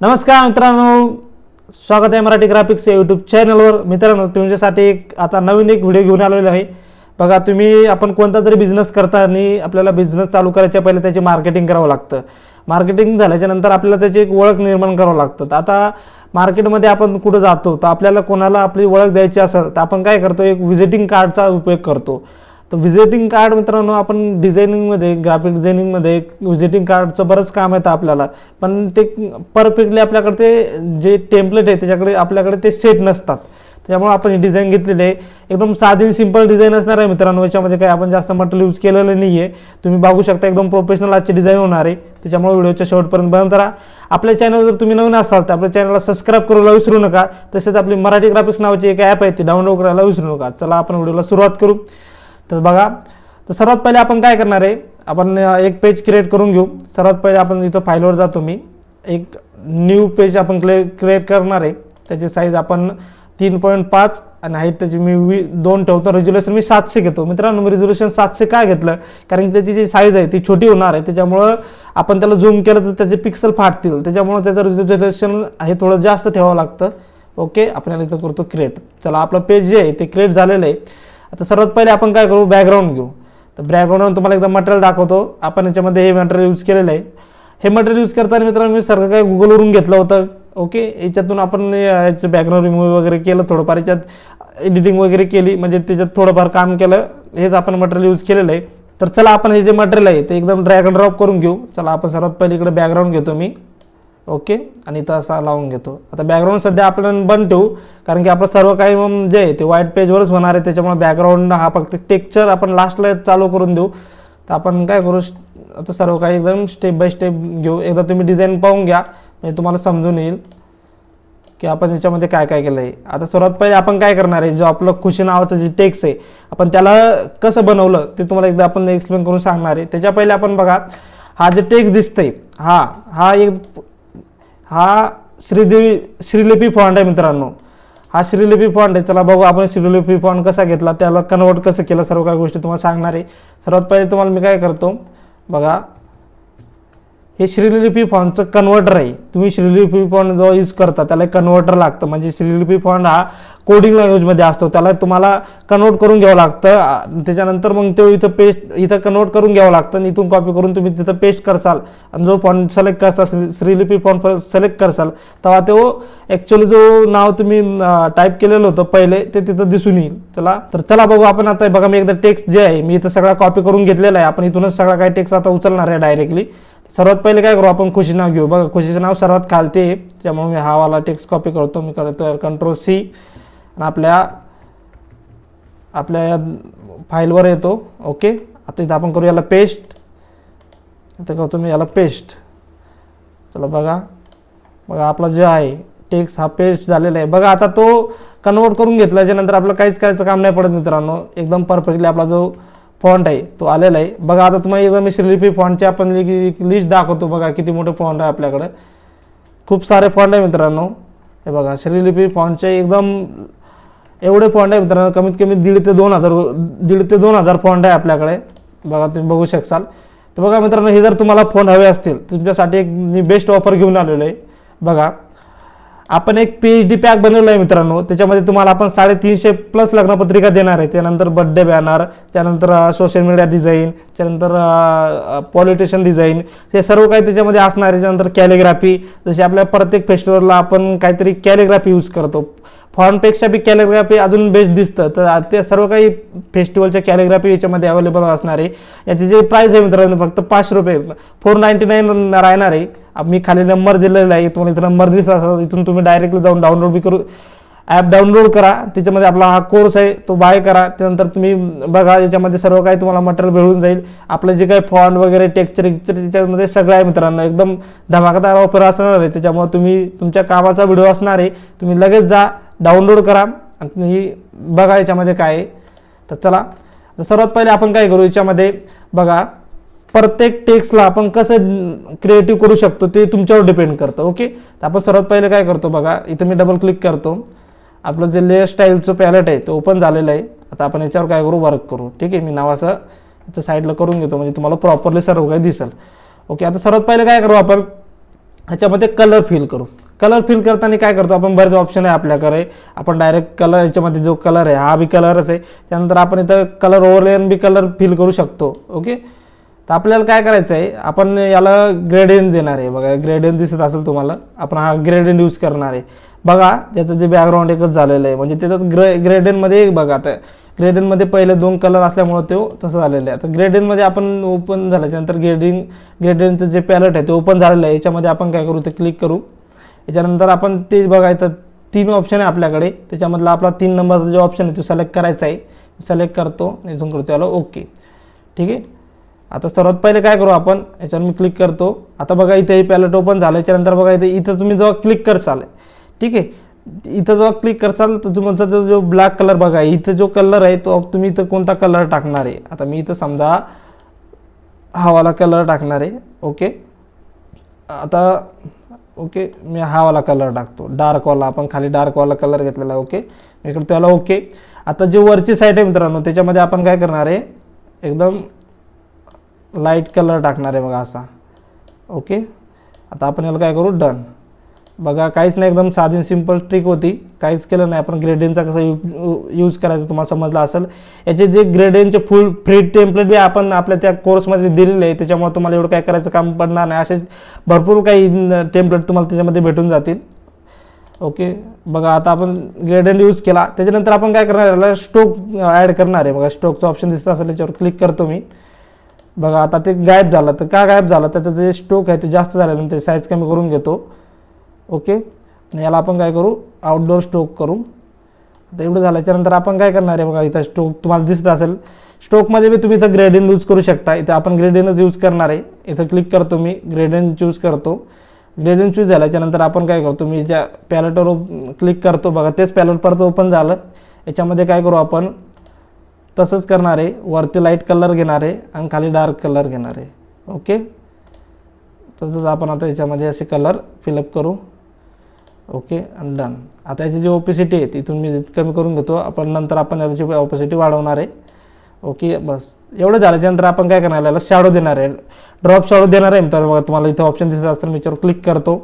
नमस्कार मित्रांनो. स्वागत आहे मराठी ग्राफिक्स या यूट्यूब चॅनलवर मित्रांनो तुमच्यासाठी एक आता नवीन एक व्हिडिओ घेऊन आलेलो आहे. बघा तुम्ही आपण कोणता तरी बिझनेस करता आणि आपल्याला बिझनेस चालू करायच्या पहिले त्याची मार्केटिंग करावं लागतं. मार्केटिंग झाल्याच्यानंतर आपल्याला त्याची एक ओळख निर्माण करावं लागतं. तर आता मार्केटमध्ये आपण कुठं जातो? तर आपल्याला कोणाला आपली ओळख द्यायची असेल तर आपण काय करतो? एक व्हिजिटिंग कार्डचा उपयोग करतो. तर व्हिजिटिंग कार्ड मित्रांनो आपण डिझायनिंगमध्ये ग्राफिक डिझायनिंगमध्ये व्हिजिटिंग कार्डचं बरंच काम येतं आपल्याला. पण ते परफेक्टली आपल्याकडे ते जे टेम्पलेट आहे त्याच्याकडे आपल्याकडे ते सेट नसतात. त्यामुळे आपण ही डिझाईन घेतलेली आहे. एकदम साधी सिंपल डिझाईन असणार आहे मित्रांनो. याच्यामध्ये काही आपण जास्त मटेरियल यूज केलेलं नाही आहे तुम्ही बघू शकता एकदम प्रोफेशनल आजची डिझाईन होणार आहे. त्याच्यामुळे व्हिडिओच्या शेवटपर्यंत बंद करा आपल्या चॅनल जर तुम्ही नवीन असाल तर आपल्या चॅनलला सबस्क्राईब करायला विसरू नका. तसेच आपली मराठी ग्राफिक्स नावाची एक ॲप आहे ती डाउनलोड करायला विसरू नका. चला आपण व्हिडिओला सुरुवात करू. तर बघा तर सर्वात पहिले आपण काय करणार आहे? आपण एक पेज क्रिएट करून घेऊ. सर्वात पहिले आपण इथं फाईलवर जातो मी. एक न्यू पेज आपण क्ले क्रिएट करणार आहे. त्याची साईज आपण तीन पॉईंट पाच आणि हाईट त्याची मी वी दोन ठेवतो. रेज्युलेशन मी सातशे घेतो. मित्रांनो मी रेज्युलेशन सातशे काय घेतलं? कारण की त्याची जी साईज आहे ती छोटी होणार आहे. त्याच्यामुळं आपण त्याला झूम केलं तर त्याचे पिक्सल फाटतील. त्याच्यामुळं त्याचं रेज्युलेशन हे थोडं जास्त ठेवावं लागतं. ओके आपण याला इथं करतो क्रिएट चला आपलं पेज जे आहे ते क्रिएट झालेलं आहे. आता सर्वात पहिले आपण काय करू? बॅकग्राऊंड घेऊ. तर बॅकग्राऊंडवर तुम्हाला एकदा मटेरियल दाखवतो. आपण याच्यामध्ये हे मटेरियल यूज केलेलं आहे. हे मटेरियल यूज करताना मित्रांनो मी सगळं काही गुगलवरून घेतलं होतं. ओके याच्यातून आपण याचं बॅकग्राऊंड रिमूव्ह वगैरे केलं थोडंफार याच्यात एडिटिंग वगैरे केली. म्हणजे त्याच्यात थोडंफार काम केलं. हेच आपण मटेरियल यूज केलेलं आहे. तर चला आपण हे जे मटेरियल आहे ते एकदम ड्रॅग अँड ड्रॉप करून घेऊ. चला आपण सर्वात पहिले इकडे बॅकग्राऊंड घेतो मी. ओके? आणि इथं असा लावून घेतो. आता बॅकग्राऊंड सध्या आपण बंद ठेवू कारण की आपलं सर्व काही मग जे आहे ते व्हाईट पेजवरच होणार आहे त्याच्यामुळे बॅकग्राऊंड हा फक्त टेक्चर आपण लास्टला चालू करून देऊ. तर आपण काय करू आता सर्व काही एकदम स्टेप बाय स्टेप घेऊ. एकदा तुम्ही डिझाईन पाहून घ्या म्हणजे तुम्हाला समजून येईल की आपण याच्यामध्ये काय काय केलं आहे आता सर्वात पहिले आपण काय करणार आहे जो आपलं खुशी नावाचं जे टेक्स आहे आपण त्याला कसं बनवलं ते तुम्हाला एकदा आपण एक्सप्लेन करून सांगणार आहे. त्याच्या पहिले आपण बघा हा जे टेक्स दिसतंय हा हा एक हा श्रीदेवी श्रीलिपी फॉन्ट आहे मित्रांनो. हा श्रीलिपी फॉन्ट आहे. चला बघू आपण श्रीलिपी फॉन्ट कसा घेतला त्याला कन्वर्ट कसं केलं सर्व काही गोष्टी तुम्हाला सांगणार आहे. सर्वात पहिले तुम्हाला मी काय करतो बघा. हे श्रीलिपी फॉन्टचं कन्व्हर्टर आहे. तुम्ही श्रीलिपी फॉन्ट जो यूज करता त्याला कन्व्हर्टर लागतं. म्हणजे श्रीलिपी फॉन्ट हा कोडिंग लँग्वेजमध्ये असतो त्याला तुम्हाला कन्वर्ट करून घ्यावं लागतं. त्याच्यानंतर मग तो इथं पेस्ट इथं कन्वर्ट करून घ्यावं लागतं आणि इथून कॉपी करून तुम्ही तिथं पेस्ट करसाल. आणि जो फॉन्ट सिलेक्ट करसाल श्रीलिपी फॉन्ट सिलेक्ट करसाल तेव्हा तो ॲक्च्युअली जो नाव तुम्ही टाईप केलेलं होतं पहिले ते तिथं दिसून येईल. चला तर चला बघू आपण आता बघा मी एकदा टेक्स्ट जे आहे मी इथं सगळा कॉपी करून घेतलेला आहे. आपण इथूनच सगळा काही टेक्स्ट आता उचलणार आहे डायरेक्टली सर्वात पहिले काय करू आपण खुशी नाव घेऊ. बघा खुशीचं नाव सर्वात खालते त्यामुळे मी हा वाला टेक्स्ट कॉपी करतो. मी करतो कंट्रोल सी आणि आपल्या आपल्या या फाईलवर येतो. ओके? आता इथं आपण करू याला पेस्ट. आता करतो मी याला पेस्ट. चला बघा. बघा आपला जे आहे टेक्स्ट हा पेस्ट झालेला आहे. बघा आता तो कन्वर्ट करून घेतला नंतर आपलं काहीच करायचं काम नाही पडत मित्रांनो. एकदम परफेक्टली आपला जो फॉन्ट आहे तो आलेला आहे. बघा आता तुम्हाला एकदम श्रीलिपी फॉन्टची आपण लिस्ट दाखवतो बघा किती मोठे फॉन्ट आहे आपल्याकडं. खूप सारे फॉन्ट आहे मित्रांनो. हे बघा श्रीलिपी फॉन्टचे एकदम एवढे फॉन्ट आहे मित्रांनो कमीत कमी दीड ते दोन हजार दीड ते दोन हजार फॉन्ट आहे आपल्याकडे. बघा तुम्ही बघू शकाल तर बघा मित्रांनो हे जर तुम्हाला फोन हवे असतील तुमच्यासाठी एक मी बेस्ट ऑफर घेऊन आलेलो आहे. बघा आपण एक पी एच डी पॅक बनवलं आहे मित्रांनो त्याच्यामध्ये तुम्हाला आपण साडेतीनशे प्लस लग्नपत्रिका देणार आहे. त्यानंतर बड्डे बॅनर त्यानंतर सोशल मीडिया डिझाईन त्यानंतर पॉलिटिशियन डिझाईन हे सर्व काही त्याच्यामध्ये असणार आहे. त्यानंतर कॅलिग्राफी जसे आपल्या प्रत्येक फेस्टिवलला आपण काहीतरी कॅलिग्राफी यूज करतो. फॉर्मपेक्षा बी कॅलिग्राफी अजून बेस्ट दिसतं. तर ते सर्व काही फेस्टिवलच्या कॅलिग्राफी याच्यामध्ये अवेलेबल असणार आहे. याची जे प्राईस आहे मित्रांनो फक्त पाचशे रुपये. फोर नाईन्टी नाईन राहणार आहे. मी खाली नंबर दिलेला आहे. तुम्हाला इथं नंबर दिसला असेल इथून तुम्ही डायरेक्टली जाऊन डाउनलोड बी करू ॲप डाउनलोड करा. त्याच्यामध्ये आपला हा कोर्स आहे तो बाय करा. त्यानंतर तुम्ही बघा याच्यामध्ये सर्व काही तुम्हाला मटेरियल मिळून जाईल. आपलं जे काही फॉन्ट वगैरे टेक्चर विक्चर त्याच्यामध्ये सगळं आहे मित्रांनो. एकदम धमाकादार ऑफर असणार आहे. त्याच्यामुळे तुम्ही तुमच्या कामाचा व्हिडिओ असणार आहे. तुम्ही लगेच जा डाउनलोड करा. आणि तुम्ही बघा याच्यामध्ये काय आहे. तर चला तर सर्वात पहिले आपण काय करू याच्यामध्ये बघा प्रत्येक टेक्स्टला आपण कसं क्रिएटिव्ह करू शकतो ते तुमच्यावर डिपेंड करतं ओके तर आपण सर्वात पहिले काय करतो बघा इथं मी डबल क्लिक करतो. आपलं जे लेअर स्टाईलचं पॅलेट आहे ते ओपन झालेलं आहे. आता आपण याच्यावर काय करू वर्क करू. ठीक आहे मी नावाचं इथं साईडला करून घेतो म्हणजे तुम्हाला प्रॉपरली सर्व काही दिसेल. ओके आता सर्वात पहिले काय करू आपण ह्याच्यामध्ये कलर फिल करू. कलर फिल करताना काय करतो? आपण बरेच ऑप्शन आहे आपल्याकडे आपण डायरेक्ट कलर याच्यामध्ये जो कलर आहे हा बी कलरच आहे. त्यानंतर आपण इथं कलर ओव्हरलेन बी कलर फिल करू शकतो. ओके तर आपल्याला काय करायचं आहे? आपण याला ग्रेडियंट देणार आहे. बघा ग्रेडियंट दिसत असेल तुम्हाला. आपण हा ग्रेडियंट यूज करणार आहे. बघा त्याचं जे बॅकग्राऊंड एकच झालेलं आहे. म्हणजे त्याच्यात ग्रे ग्रेडियंटमध्ये बघा आता. ग्रेडियंटमध्ये पहिले दोन कलर असल्यामुळं तो तसं झालेलं आहे. आता ग्रेडियंटमध्ये आपण ओपन झालं. त्यानंतर ग्रेडिंग ग्रेडियंटचं जे पॅलेट आहे ते ओपन झालेलं आहे. याच्यामध्ये आपण काय करू? ते क्लिक करू. याच्यानंतर आपण ते बघायचं तीन ऑप्शन आहे आपल्याकडे. त्याच्यामधला आपला तीन नंबरचा जो ऑप्शन आहे तो सिलेक्ट करायचा आहे. सिलेक्ट करतो इथून करतो. याला ओके ठीक आहे? आता सर्वात पहिले काय करू आपण? याच्यावर मी क्लिक करतो. आता बघा इथे हे पॅलेट ओपन झालं. याच्यानंतर बघा इथे इथं तुम्ही जेव्हा क्लिक करसाल ठीक आहे? इथं जेव्हा क्लिक करसाल तर तुमचा जो जो ब्लॅक कलर बघा इथं जो कलर आहे तो तुम्ही इथं कोणता कलर टाकणार आहे? आता मी इथं समजा हवाला कलर टाकणार आहे. ओके आता ओके मी हा वाला कलर टाकतो. डार्कवाला आपण खाली डार्कवाला कलर घेतलेला आहे ओके मी इकडे त्याला ओके आता जे वरची साईड आहे मित्रांनो त्याच्यामध्ये आपण काय करणार आहे? एकदम लाइट कलर टाकणार आहे बघा असा. ओके आता आपण याला काय करू? डन बघा काहीच नाही एकदम साधी सिंपल ट्रिक होती. काहीच केलं नाही. आपण ग्रेडियनचा कसं यू यूज करायचं तुम्हाला समजलं असेल. याचे जे ग्रेडियनचे फुल फ्री टेम्पलेट बी आपण आपल्या त्या कोर्समध्ये दिलेले आहे त्याच्यामुळे तुम्हाला एवढं काय करायचं काम पडणार नाही. असे भरपूर काही टेम्पलेट तुम्हाला त्याच्यामध्ये भेटून जातील. ओके बघा आता आपण ग्रेडियंट यूज केला. त्याच्यानंतर आपण काय करणार याला स्टोक ॲड करणार आहे. बघा स्टोकचं ऑप्शन दिसतं असेल त्याच्यावर क्लिक करतो मी. बघा आता ते गायब झालं. तर का गायब झालं? त्याचं जे स्टोक आहे ते जास्त झाल्यानंतर साईज कमी करून घेतो. ओके? याला आपण काय करू? आउटडोअर स्ट्रोक करू. आता एवढं झाल्याच्यानंतर आपण काय करणार आहे बघा इथं स्ट्रोक तुम्हाला दिसत असेल. स्ट्रोकमध्ये बी तुम्ही इथं ग्रेडियन यूज करू शकता. इथं आपण ग्रेडियनच यूज करणार आहे. इथं क्लिक करतो मी ग्रेडियन चूज करतो. ग्रेडियन चूज झाल्याच्यानंतर आपण काय करतो? मी ज्या पॅलेटवर क्लिक करतो बघा तेच पॅलेट परत ओपन झालं. याच्यामध्ये काय करू आपण? तसंच करणार आहे. वरती लाइट कलर घेणार आहे आणि खाली डार्क कलर घेणार आहे. ओके? तसंच आपण आता याच्यामध्ये असे कलर फिलअप करू. ओके आणि डन आता याची जी ओपेसिटी आहे तिथून मी कमी करून घेतो आपण नंतर आपण याची ओपेसिटी वाढवणार आहे. ओके बस. एवढं झाल्याच्यानंतर आपण काय करणार याला शॅडो देणार आहे. ड्रॉप शॅडो देणार आहे तर बघा तुम्हाला इथं ऑप्शन दिसत असेल मी याच्यावर क्लिक करतो.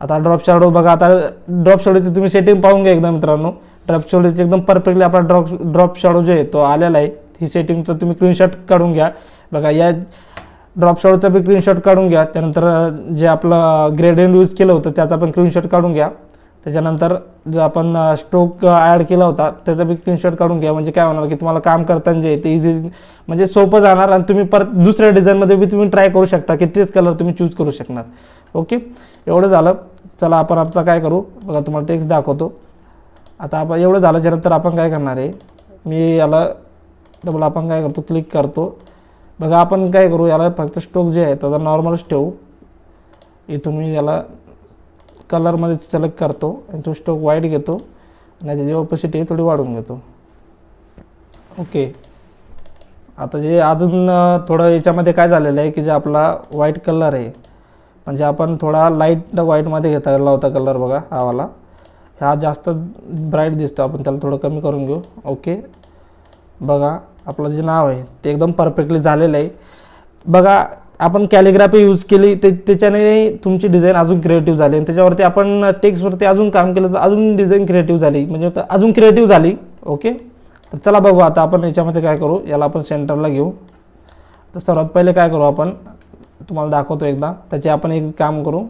आता ड्रॉप शॅडो बघा आता ड्रॉप शॅडोची तुम्ही सेटिंग पाहून घ्या एकदम मित्रांनो. ड्रॉप शॅडोची एकदम परफेक्टली आपला ड्रॉप ड्रॉप शॅडो जो आहे तो आलेला आहे. ही सेटिंग तर तुम्ही स्क्रीनशॉट काढून घ्या. बघा या ड्रॉप शॉटचा बी स्क्रीनशॉट काढून घ्या. त्यानंतर जे आपलं ग्रेडियंट यूज केलं होतं त्याचा पण स्क्रीनशॉट काढून घ्या. त्याच्यानंतर जो आपण स्ट्रोक ॲड केला होता त्याचा बी स्क्रीनशॉट काढून घ्या. म्हणजे काय होणार की तुम्हाला काम करताना जे ते इझी म्हणजे सोपं जाणार आणि तुम्ही परत दुसऱ्या डिझाईनमध्ये बी तुम्ही ट्राय करू शकता की तेच कलर तुम्ही चूज करू शकणार. ओके एवढं झालं. चला आपण आपला काय करू? बघा तुम्हाला टेक्स्ट दाखवतो. आता आपण एवढं झालं झाल्याच्यानंतर आपण काय करणार आहे? मी याला डबल आपण काय करतो? क्लिक करतो. बघा आपण काय करू याला फक्त स्टोक जे आहे त्याचा नॉर्मलच ठेवू. इथून मी याला कलरमध्ये सिलेक्ट करतो आणि तो स्टोक वाईट घेतो आणि त्याची ऑपोसिटी आहे थोडी वाढवून घेतो. ओके आता जे अजून थोडं याच्यामध्ये काय झालेलं आहे की जे आपला व्हाईट कलर आहे म्हणजे आपण थोडा लाइट व्हाईटमध्ये घेता लावता कलर बघा हावाला हा जास्त ब्राईट दिसतो आपण त्याला थोडं कमी करून घेऊ. ओके बघा आपलं जे नाव आहे ते एकदम परफेक्टली झालेलं आहे. बघा आपण कॅलिग्राफी यूज केली ते त्याच्याने तुमची डिझाईन अजून क्रिएटिव्ह झाली. आणि त्याच्यावरती आपण टेक्स्टवरती अजून काम केलं तर अजून डिझाईन क्रिएटिव्ह झाली. म्हणजे अजून क्रिएटिव्ह झाली. ओके तर चला बघू आता आपण याच्यामध्ये काय करू. याला आपण सेंटरला घेऊ. तर सर्वात पहिले काय करू आपण? तुम्हाला दाखवतो एकदा. त्याचे आपण एक काम करू.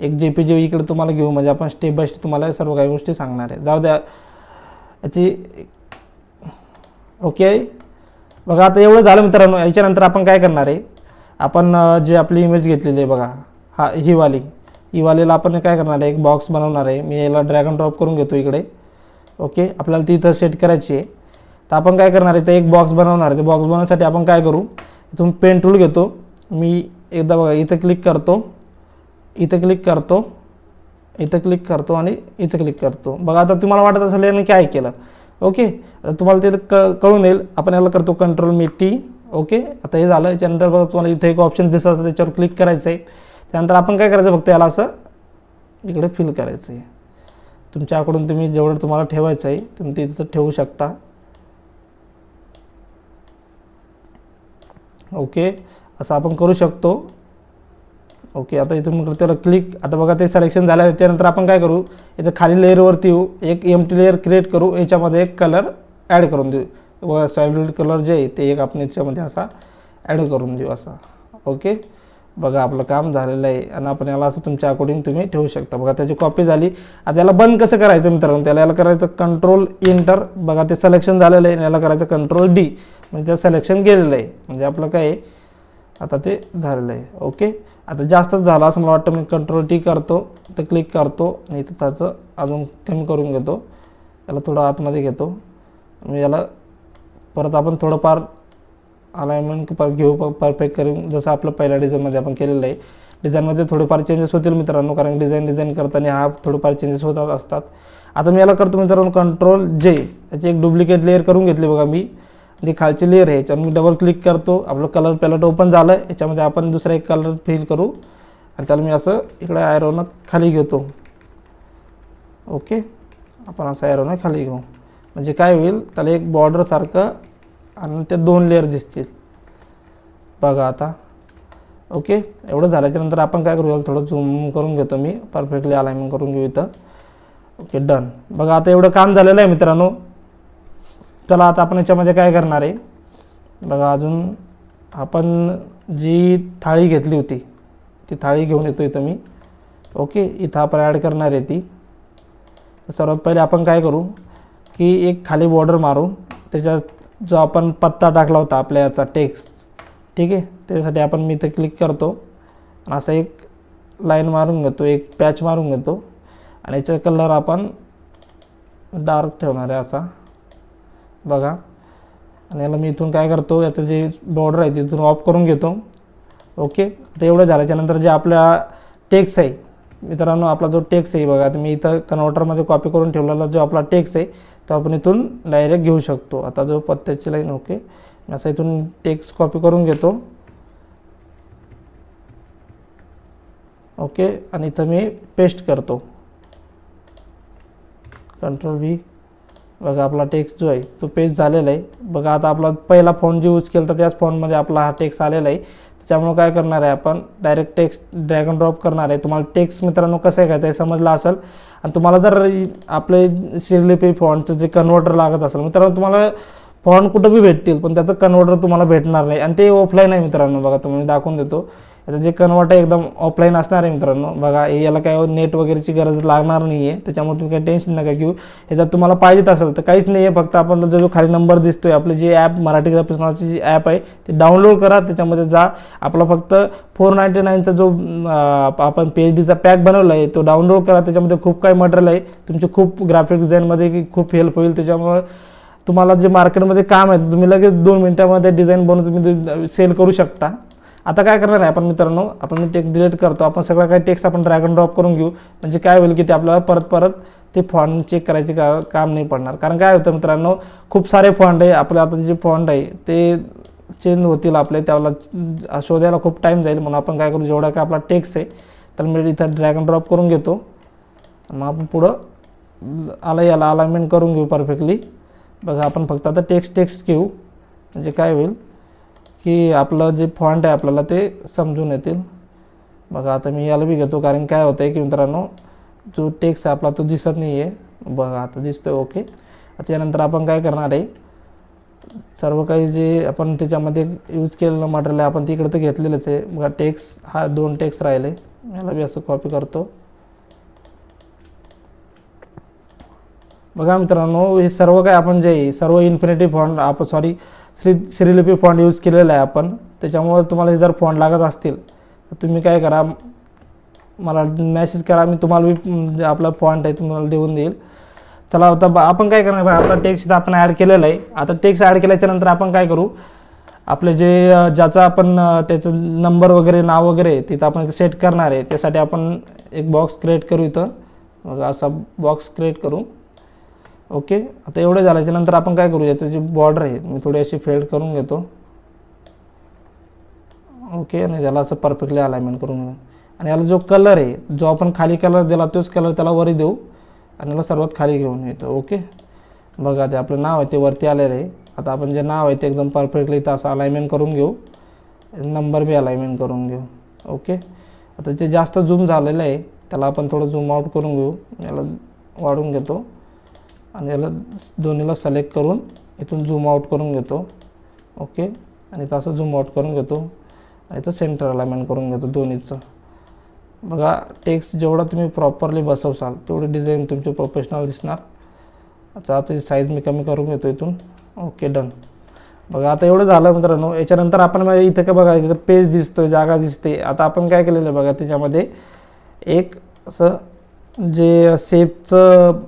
एक जे पी जे इकडे तुम्हाला घेऊ. म्हणजे आपण स्टेप बाय स्टेप तुम्हाला सर्व काही गोष्टी सांगणार आहे. जाऊ द्या. याची ओके बघा आता एवढं झालं मित्रांनो याच्यानंतर आपण काय करणार आहे? आपण जे आपली इमेज घेतलेली आहे बघा हा ही वाली. ही वालीला आपण काय करणार आहे? एक बॉक्स बनवणार आहे. मी याला ड्रॅगन ड्रॉप करून घेतो इकडे. ओके? आपल्याला ती इथं सेट करायची आहे. तर आपण काय करणार आहे? तर एक बॉक्स बनवणार आहे. ते बॉक्स बनवण्यासाठी आपण काय करू? इथून पेन टूल घेतो. मी एकदा बघा इथं क्लिक करतो. इथं क्लिक करतो. इथं क्लिक करतो आणि इथं क्लिक करतो. बघा आता तुम्हाला वाटत असेल याने काय केलं? ओके? आता तुम्हाला ते क कळून येईल. आपण याला करतो कंट्रोल मी टी ओके? आता हे झालं. याच्यानंतर बघा तुम्हाला इथे एक ऑप्शन दिसत असेल त्याच्यावर क्लिक करायचं आहे त्यानंतर आपण काय करायचं फक्त याला असं इकडे फिल करायचं आहे तुमच्याकडून तुम्ही जेवढं तुम्हाला ठेवायचं आहे तुम्ही ते तिथं ठेवू शकता. ओके? असं आपण करू शकतो. ओके आता इथून मग त्याला क्लिक आता बघा ते सिलेक्शन झालं त्यानंतर आपण काय करू? इथं खाली लेअरवरती येऊ एक एम टी लेअर क्रिएट करू याच्यामध्ये एक कलर ॲड करून देऊ. व सॉलिड कलर जे आहे ते एक आपण याच्यामध्ये असा ॲड करून देऊ असा. ओके? बघा आपलं काम झालेलं आहे आणि आपण याला असं तुमच्या अकॉर्डिंग तुम्ही ठेवू शकता. बघा त्याची कॉपी झाली. आता याला बंद कसं करायचं मित्रांनो? त्याला याला करायचं कंट्रोल इंटर बघा ते सिलेक्शन झालेलं आहे आणि याला करायचं कंट्रोल डी म्हणजे त्याला सिलेक्शन गेलेलं आहे. म्हणजे आपलं काय आहे? आता ते झालेलं आहे. ओके? आता जास्तच झालं असं मला वाटतं मी कंट्रोल टी करतो तर क्लिक करतो आणि इथं त्याचं अजून कमी करून घेतो. याला थोडं आतमध्ये घेतो. मी याला परत आपण थोडंफार अलाइनमेंट पर घेऊ परफेक्ट करून जसं आपलं पहिल्या डिझाईनमध्ये आपण केलेलं आहे. डिझाईनमध्ये थोडेफार चेंजेस होतील मित्रांनो कारण डिझाईन डिझाईन करताना हा थोडेफार चेंजेस होत असतात. आता मी याला करतो मित्रांनो कंट्रोल जे याची एक डुप्लिकेट लेअर करून घेतली बघा मी. जी खालची लेअर आहे याच्यावर मी डबल क्लिक करतो. आपलं कलर पॅलेट ओपन झालं याच्यामध्ये आपण दुसरा एक कलर फिल करू. आणि त्याला मी असं इकडे आयरोनं खाली घेतो. ओके आपण असं आयरोनं खाली घेऊ. म्हणजे काय होईल त्याला एक बॉर्डरसारखं आणि ते दोन लेअर दिसतील. बघा आता. ओके एवढं झाल्याच्यानंतर आपण काय करू थोडं झूम करून घेतो मी. परफेक्टली अलाइनमेंट करून घेऊ इथं. ओके डन बघा आता एवढं काम झालेलं आहे मित्रांनो. चला आता आपण याच्यामध्ये काय करणार आहे? बघा अजून आपण जी थाळी घेतली होती ती थाळी घेऊन येतो इथं मी. ओके इथं आपण ॲड करणार आहे ती. सर्वात पहिले आपण काय करू की एक खाली बॉर्डर मारू. त्याच्यात जो आपण पत्ता टाकला होता आपल्या याचा टेक्स्ट ठीक आहे? त्याच्यासाठी आपण मी इथं क्लिक करतो. आणि असा एक लाईन मारून घेतो एक पॅच मारून घेतो. आणि याचा कलर आपण डार्क ठेवणार आहे असा. बघा. आणि याला मी इथून काय करतो याचं जे बॉर्डर आहे तिथून ऑफ करून घेतो. ओके तर एवढं झालं. त्यानंतर जे आपल्या टेक्स आहे मित्रांनो आपला जो टेक्स आहे बघा तुम्ही इथं कन्व्हर्टरमध्ये कॉपी करून ठेवलेला जो आपला टेक्स आहे तो आपण इथून डायरेक्ट घेऊ शकतो. आता जो पत्त्याची लाईन ओके असा असं इथून टेक्स कॉपी करून घेतो. ओके आणि इथं मी पेस्ट करतो. कंट्रोल व्ही बघा आपला टेक्स्ट जो आहे तो पेस्ट झालेला आहे. बघा आता आपला पहिला फोन जो यूज केला तर त्याच फोनमध्ये आपला हा टेक्स्ट आलेला आहे. त्याच्यामुळं काय करणार आहे आपण? डायरेक्ट टेक्स्ट ड्रॅगन ड्रॉप करणार आहे. तुम्हाला टेक्स्ट मित्रांनो कसं आहे घ्यायचं आहे समजलं असेल? आणि तुम्हाला जर आपले शिरलिपी फॉन्टचं जे कन्व्हर्टर लागत असेल मित्रांनो तुम्हाला फॉन्ट कुठं बी भेटतील पण त्याचं कन्व्हर्टर तुम्हाला भेटणार नाही. आणि ते ऑफलाईन आहे मित्रांनो बघा तुम्ही दाखवून देतो. याचं जे कन्वर्टर एकदम ऑफलाईन असणार आहे मित्रांनो बघा याला काय नेट वगैरेची गरज लागणार नाही आहे त्याच्यामुळे तुम्ही काही टेन्शन नका घेऊ. ह्याच्यात तुम्हाला पाहिजेत असेल तर काहीच नाही आहे फक्त आपण जो जो खाली नंबर दिसतोय आपले जे ॲप मराठी ग्राफिक्स नावाची जी ॲप आहे ते डाउनलोड करा. त्याच्यामध्ये जा. आपला फक्त फोर नाईंटी नाईनचा जो आपण पी एच डीचा पॅक बनवला आहे तो डाउनलोड करा. त्याच्यामध्ये खूप काही मटेरियल आहे. तुमचे खूप ग्राफिक डिझाईनमध्ये की खूप हेल्प होईल. त्याच्यामुळे तुम्हाला जे मार्केटमध्ये काम आहे तुम्ही लगेच दोन मिनटामध्ये डिझाईन बनवून तुम्ही सेल करू शकता. आता काय करणार आहे आपण मित्रांनो? आपण मी टेक्स्ट डिलीट करतो. आपण सगळं काही टेक्स्ट आपण ड्रॅगन ड्रॉप करून घेऊ. म्हणजे काय होईल की ते आपल्याला परत परत ते फॉन्ट चेक करायचे का काम नाही पडणार. कारण काय होतं मित्रांनो खूप सारे फॉन्ट आहे. आपले आता जे फॉन्ट आहे ते चेंज होतील आपले. त्याला शोधायला खूप टाईम जाईल. म्हणून आपण काय करू? जेवढा काय आपला टेक्स्ट आहे तर मी इथं ड्रॅगन ड्रॉप करून घेतो. मग आपण पुढं आला याला अलाइनमेंट करून घेऊ परफेक्टली बघा आपण फक्त आता टेक्स्ट टेक्स्ट घेऊ. म्हणजे काय होईल? की आपलं जे फॉन्ट आहे आपल्याला ते समजून येतील. बघा आता मी याला बी घेतो कारण काय होतं आहे की मित्रांनो जो टेक्स्ट आहे आपला तो दिसत नाही आहे बघा आता दिसतोय ओके त्याच्यानंतर यानंतर आपण काय करणार आहे? सर्व काही जे आपण त्याच्यामध्ये यूज केलेलं मटेरियल आहे आपण तिकडे तर घेतलेलंच आहे. बघा टेक्स हा दोन टेक्स राहिले. याला बी असं कॉपी करतो. बघा मित्रांनो हे सर्व काय आपण जे सर्व इन्फिनिटी फॉन्ट आपण sorry Shree Shreelipi font use केलेला आहे आपण. त्याच्यामुळे तुम्हाला जर फॉन्ट लागत असतील तर तुम्ही काय करा मला मेसेज करा मी तुम्हाला बी आपला फॉन्ट आहे तुम्हाला देऊन देईल. चला आता बा- आपण काय करणार बघा आपला टेक्स्ट आपण ॲड केलेला आहे. आता टेक्स्ट ॲड केल्याच्यानंतर आपण काय करू आपले जे ज्याचा आपण त्याचं नंबर वगैरे नाव वगैरे तिथं आपण सेट करणार आहे. त्यासाठी आपण एक बॉक्स क्रिएट करू इथं. असा बॉक्स क्रिएट करू. ओके? आता एवढं झाल्याच्यानंतर आपण काय करू याचं जे बॉर्डर आहे मी थोडी अशी फेल्ड करून घेतो. ओके आणि त्याला असं परफेक्टली अलाइनमेंट करून घेऊ. आणि याला जो कलर आहे जो आपण खाली कलर दिला तोच कलर त्याला वरी देऊ. आणि याला सर्वात खाली घेऊन येतो ओके? बघा जे आपलं नाव आहे ते वरती आलेलं आहे. आता आपण जे नाव आहे ते एकदम परफेक्टली इथं असं अलाइनमेंट करून घेऊ. नंबर बी अलाइनमेंट करून घेऊ ओके? आता जे जास्त झूम झालेलं आहे त्याला आपण थोडं झूम आउट करून घेऊ. याला वाढून घेतो. आणि याला दोन्हीला सिलेक्ट करून इथून झूम आउट करून घेतो. ओके आणि तसं झूम आउट करून घेतो. आणि इथं सेंटर अलाइनमेंट करून घेतो दोन्हीचं. बघा टेक्स्ट जेवढा तुम्ही प्रॉपरली बसवसाल तेवढी डिझाईन तुमची प्रोफेशनल दिसणार. आता आता साईज मी कमी करून घेतो इथून. ओके डन बघा आता एवढं झालं मित्रांनो. याच्यानंतर आपण मग इथं काय बघा इथं पेज दिसतोय जागा दिसते. आता आपण काय केलेलं आहे बघा त्याच्यामध्ये एक असं जे सेफचं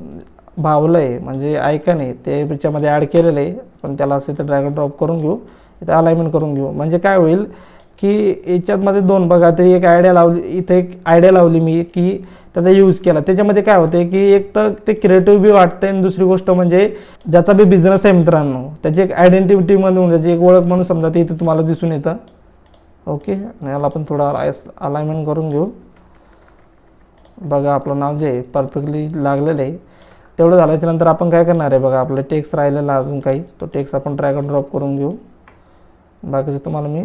भावलं आहे म्हणजे आयकन आहे ते त्याच्यामध्ये ॲड केलेलं आहे. पण त्याला असं इथं ड्रॅगन ड्रॉप करून घेऊ इथं अलाइनमेंट करून घेऊ. म्हणजे काय होईल की याच्यातमध्ये दोन बघा ते एक आयडिया लावली इथे एक आयडिया लावली मी की त्याचा यूज केला. त्याच्यामध्ये काय होते की एक तर ते क्रिएटिव्ह बी वाटते आणि दुसरी गोष्ट म्हणजे ज्याचा बी बिझनेस आहे मित्रांनो त्याची एक आयडेंटिटी म्हणून त्याची एक ओळख म्हणून समजा ते इथे तुम्हाला दिसून येतं. ओके आणि याला आपण थोडा अलाइनमेंट करून घेऊ. बघा आपलं नाव जे आहे परफेक्टली लागलेलं आहे. तेवढं झाल्याच्यानंतर आपण काय करणार आहे बघा आपलं टेक्स्ट राहिलेला अजून काही तो टेक्स्ट आपण ड्रॅगन ड्रॉप करून घेऊ. बाकीचं तुम्हाला मी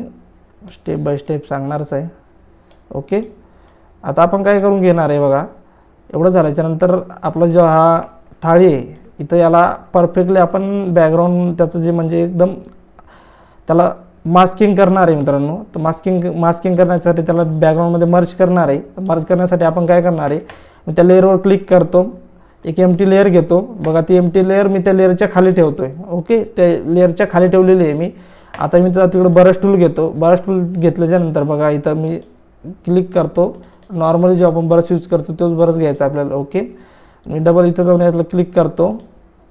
स्टेप बाय स्टेप सांगणारच आहे. ओके आता आपण काय करून घेणार आहे बघा एवढं झाल्याच्यानंतर आपला जो हा थाळी आहे इथं याला परफेक्टली आपण बॅकग्राऊंड त्याचं जे म्हणजे एकदम त्याला मास्किंग करणार आहे मित्रांनो. तर मास्किंग मास्किंग करण्यासाठी त्याला बॅकग्राऊंडमध्ये मर्ज करणार आहे. मर्ज करण्यासाठी आपण काय करणार आहे मी त्या लेअरवर क्लिक करतो. एक एम टी लेअर घेतो. बघा ती एम टी लेअर मी त्या लेअरच्या खाली ठेवतो आहे ओके त्या लेअरच्या खाली ठेवलेली आहे मी. आता मी तर तिकडं बरस टूल घेतो. बरस टूल घेतल्याच्यानंतर बघा इथं मी क्लिक करतो. नॉर्मली जो आपण बरस यूज करतो तोच बरस घ्यायचा आपल्याला. ओके मी डबल इथं जाऊन यातलं क्लिक करतो.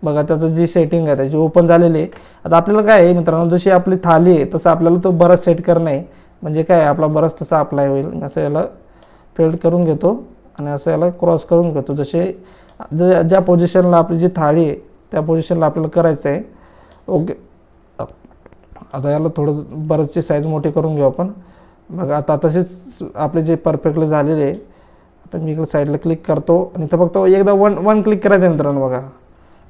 बघा त्याचं जी सेटिंग आहे त्याची ओपन झालेली आहे. आता आपल्याला काय आहे मित्रांनो जशी आपली थाली आहे तसं आपल्याला तो बरस सेट करणं आहे. म्हणजे काय आपला बरस तसा अप्लाय होईल. असं याला फेल्ड करून घेतो. आणि असं याला क्रॉस करून घेतो. जसे ज ज्या पोझिशनला आपली जी थाळी आहे त्या पोझिशनला आपल्याला करायचं आहे. ओके आता याला थोडं बरंचशी साईज मोठी करून घेऊ आपण. बघा आता तसेच आपले जे परफेक्टली झालेले आहे आता मी इकडे साईडला क्लिक करतो आणि तर फक्त एकदा वन वन क्लिक करायचं मित्रांनो बघा.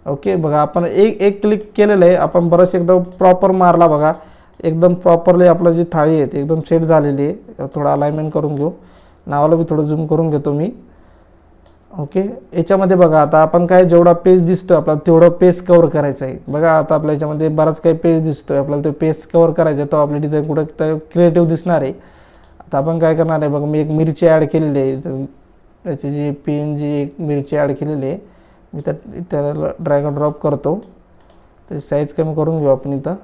ओके बघा आपण एक एक क्लिक केलेलं आहे आपण बरंच एकदम प्रॉपर मारला बघा. एकदम प्रॉपरली आपलं जी थाळी आहे ती एकदम सेट झालेली आहे. थोडं अलाइनमेंट करून घेऊ. नावाला मी थोडं झूम करून घेतो मी. ओके? याच्यामध्ये बघा आता आपण काय जेवढा पेज दिसतोय आपल्याला तेवढं पेज कवर करायचं आहे बघा आता आपल्या याच्यामध्ये बराच काही पेज दिसतोय. आपल्याला तो पेज कवर करायचा आहे तो आपली डिझाईन कुठं तर क्रिएटिव्ह दिसणार आहे. आता आपण काय करणार आहे बघा मी एक मिरची ॲड केलेली आहे. त्याची जी पी एन जी एक मिरची ॲड केलेली आहे मी त्या त्याला ड्रॅग ड्रॉप करतो. त्याची साईज कमी करून घेऊ आपण इथं.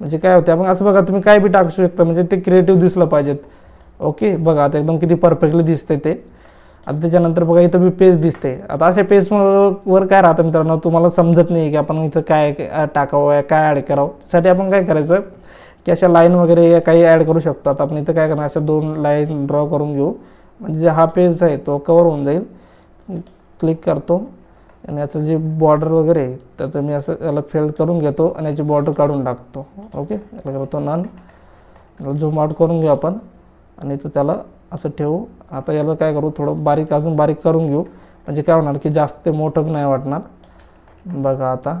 म्हणजे काय होते आपण असं बघा तुम्ही काय बी टाकू शकता म्हणजे ते क्रिएटिव्ह दिसलं पाहिजेत. ओके? बघा आता एकदम किती परफेक्टली दिसते ते. आता त्याच्यानंतर बघा इथं बी पेज दिसते आता अशा पेज वर काय राहतं मित्रांनो? तुम्हाला समजत नाही की आपण इथं काय टाकावं काय ॲड करावं. त्यासाठी आपण काय करायचं की अशा लाईन वगैरे काही ॲड करू शकतो. आता आपण इथं काय करणार? अशा दोन लाईन ड्रॉ करून घेऊ. म्हणजे हा पेज आहे तो कवर होऊन जाईल. क्लिक करतो. आणि याचं जे बॉर्डर वगैरे आहे त्याचं मी असं याला फेल करून घेतो आणि याची बॉर्डर काढून टाकतो. ओके याला करतो नन झूम आउट करून घेऊ आपण. आणि इथं त्याला असं ठेवू. आता याला काय करू थोडं बारीक अजून बारीक करून घेऊ. म्हणजे काय होणार की जास्त ते मोठं नाही वाटणार. बघा आता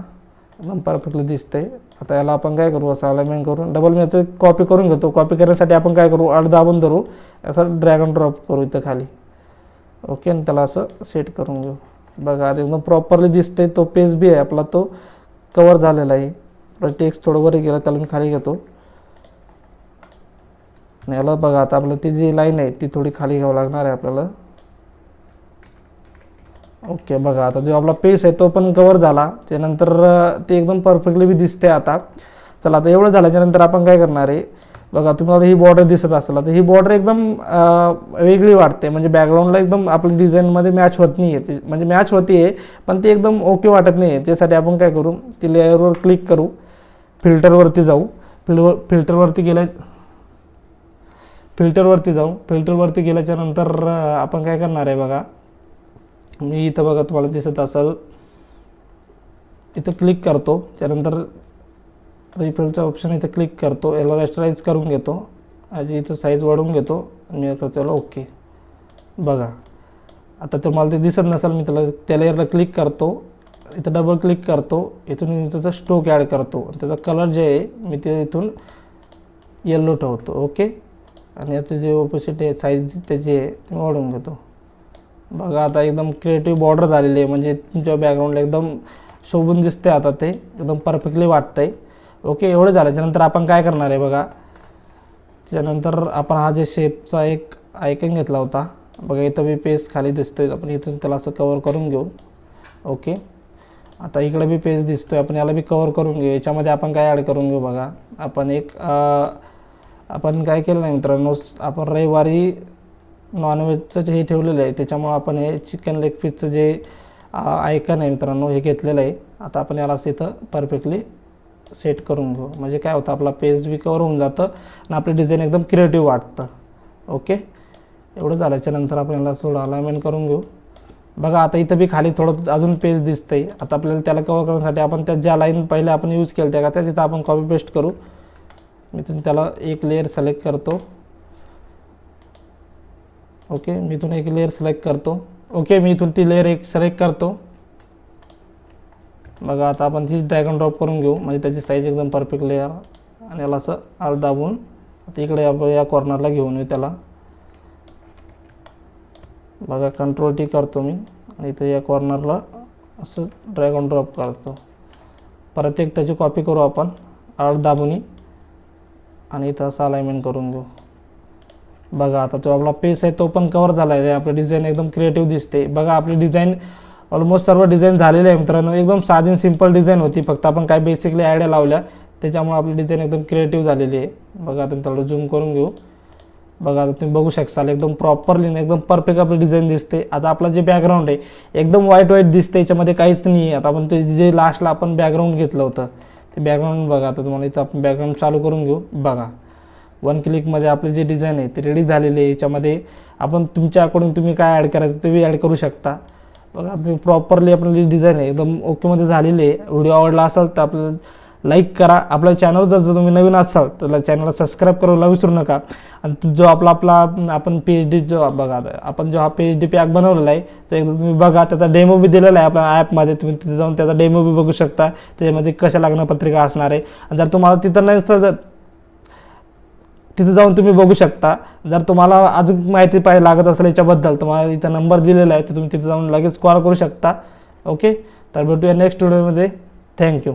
एकदम परफेक्टली दिसतंय. आता याला आपण काय करू असं अलाइनमेंट करून डबल मी याचं कॉपी करून घेतो. कॉपी करण्यासाठी आपण काय करू अर्ध दाबून धरू. असं ड्रॅगन ड्रॉप करू इथं खाली. ओके आणि त्याला असं सेट करून घेऊ. बघा आता एकदम प्रॉपरली दिसते तो पेज बी आहे आपला तो कवर झालेला आहे. टेक्स्ट थोडं वर गेला त्याला मी खाली घेतो. आणि याला बघा आता आपलं ती जी लाईन आहे ती थोडी खाली घ्यावं लागणार आहे आपल्याला. ओके बघा आता जो आपला पेस आहे तो पण कवर झाला. त्यानंतर ती ते एकदम परफेक्टली बी दिसते आता. चला आता एवढं झाल्याच्यानंतर आपण काय करणार आहे? बघा तुम्हाला ही बॉर्डर दिसत असेल. तर ही बॉर्डर एकदम वेगळी वाटते. म्हणजे बॅकग्राऊंडला एकदम आपल्या डिझाईनमध्ये मॅच होत नाही आहे म्हणजे मॅच होती आहे पण ती एकदम ओके वाटत नाही आहे त्यासाठी आपण काय करू? ती लेअरवर क्लिक करू. फिल्टरवरती जाऊ. फिल्टर फिल्टरवरती गेल्या फिल्टरवरती जाऊ. फिल्टरवरती गेल्याच्यानंतर आपण काय करणार आहे बघा? मी इथं बघा तुम्हाला दिसत असेल. इथं क्लिक करतो. त्यानंतर रिफिलचा ऑप्शन इथं क्लिक करतो. याला रेस्टराईज करून घेतो. आणि इथं साईज वाढवून घेतो. मी त्याला ओके बघा. आता तर मला ते दिसत नसेल मी त्याला त्या लेअरला क्लिक करतो. इथं डबल क्लिक करतो. इथून मी त्याचा स्ट्रोक ॲड करतो. आणि त्याचा कलर जे आहे मी ते इथून येल्लो ठेवतो. ओके आणि याचं जे ओपोसिटी आहे साईज त्याची आहे ते वाढवून घेतो. बघा आता एकदम क्रिएटिव्ह बॉर्डर झालेली आहे. म्हणजे तुमच्या बॅकग्राऊंडला एकदम शोभून दिसते आता ते. एकदम परफेक्टली वाटतं आहे ओके एवढं झालं. त्याच्यानंतर आपण काय करणार आहे बघा. त्याच्यानंतर आपण हा जे शेपचा एक आयकन घेतला होता. बघा इथं बी पेज खाली दिसतोय. आपण इथून त्याला असं कवर करून घेऊ. ओके आता इकडे बी पेज दिसतोय. आपण याला बी कवर करून घेऊ. याच्यामध्ये आपण काय ॲड करून घेऊ बघा. आपण एक आ, आपण काय केलं नाही मित्रांनो आपण रविवारी नॉनव्हेजचं जे हे ठेवलेलं आहे त्याच्यामुळं आपण हे चिकन लेग पीसचं जे ऐकन आहे मित्रांनो हे घेतलेलं आहे. आता आपण याला तिथं इथं परफेक्टली सेट करून घेऊ. म्हणजे काय होतं आपला पेज बी कवर होऊन जातं आणि आपली डिझाईन एकदम क्रिएटिव्ह वाटतं. ओके एवढं झाल्याच्यानंतर आपण याला थोडं अलाइनमेंट करून घेऊ. बघा आता इथं बी खाली थोडं अजून पेज दिसतंय. आता आपल्याला त्याला कवर करण्यासाठी आपण त्या ज्या लाईन पहिले आपण यूज केल्या त्या का त्या तिथं आपण कॉपी पेस्ट करू. मी इथून त्याला एक लेअर सिलेक्ट करतो. ओके मी इथून एक लेअर सिलेक्ट करतो. ओके मी इथून ती लेअर एक सिलेक्ट करतो. बघा आता आपण ती ड्रॅगन ड्रॉप करून घेऊ. म्हणजे त्याची साईज एकदम परफेक्ट लेअर आणि याला असं आळ दाबून तिकडे इकडे आपण या कॉर्नरला घेऊन येऊ त्याला. बघा कंट्रोल टी करतो मी. आणि इथे या कॉर्नरला असं ड्रॅगन ड्रॉप करतो. परत एक त्याची कॉपी करू आपण. आळ दाबूनी आणि इथं असं अलाइनमेंट करून घेऊ. बघा आता जो आपला पेस आहे तो पण कवर झाला आहे आपली डिझाईन एकदम क्रिएटिव्ह दिसते. बघा आपली डिझाईन ऑलमोस्ट सर्व डिझाईन झालेले आहे मित्रांनो. एकदम साधी सिंपल डिझाईन होती. फक्त आपण काय बेसिकली आयडिया लावल्या. त्याच्यामुळे आपली डिझाईन एकदम क्रिएटिव्ह झालेली आहे. बघा आता थोडं झूम करून घेऊ. बघा आता तुम्ही बघू शकसाल एकदम प्रॉपरली एकदम परफेक्ट आपली डिझाईन दिसते. आता आपला जे बॅकग्राऊंड आहे एकदम व्हाईट व्हाईट दिसते. याच्यामध्ये काहीच नाही आहे आता आपण ते जे लास्टला आपण बॅकग्राऊंड घेतलं होतं. ते बॅकग्राऊंड बघा. आता तुम्हाला इथं आपण बॅकग्राऊंड चालू करून घेऊ. बघा. वन क्लिकमध्ये आपले जे डिझाईन आहे ते रेडी झालेले आहे. याच्यामध्ये आपण तुमच्याकडून तुम्ही काय ॲड करायचं ते ॲड करू शकता. बघा आपली प्रॉपरली आपलं जे डिझाईन आहे एकदम ओकेमध्ये झालेली आहे. व्हिडिओ आवडला असेल तर आपलं लाईक करा. आपल्या चॅनल जर जर तुम्ही नवीन असाल तर चॅनलला सबस्क्राईब करायला विसरू नका. आणि जो आपला आपला आपण पी एच डी जो बघा आपण जो हा पी एच डी पॅक बनवलेला आहे तो एकदा तुम्ही बघा. त्याचा डेमो बी दिलेला आहे आपल्या ॲपमध्ये तुम्ही तिथे जाऊन त्याचा डेमो बी बघू शकता. त्याच्यामध्ये कशा लग्नपत्रिका असणार आहे. आणि जर तुम्हाला तिथं नाही तर तिथे जाऊन तुम्ही बघू शकता. जर तुम्हाला अजून माहिती पाहिजे लागत असेल याच्याबद्दल तुम्हाला इथं नंबर दिलेला आहे तर तुम्ही तिथे जाऊन लगेच कॉल करू शकता. ओके तर भेटूया नेक्स्ट व्हिडिओमध्ये थँक्यू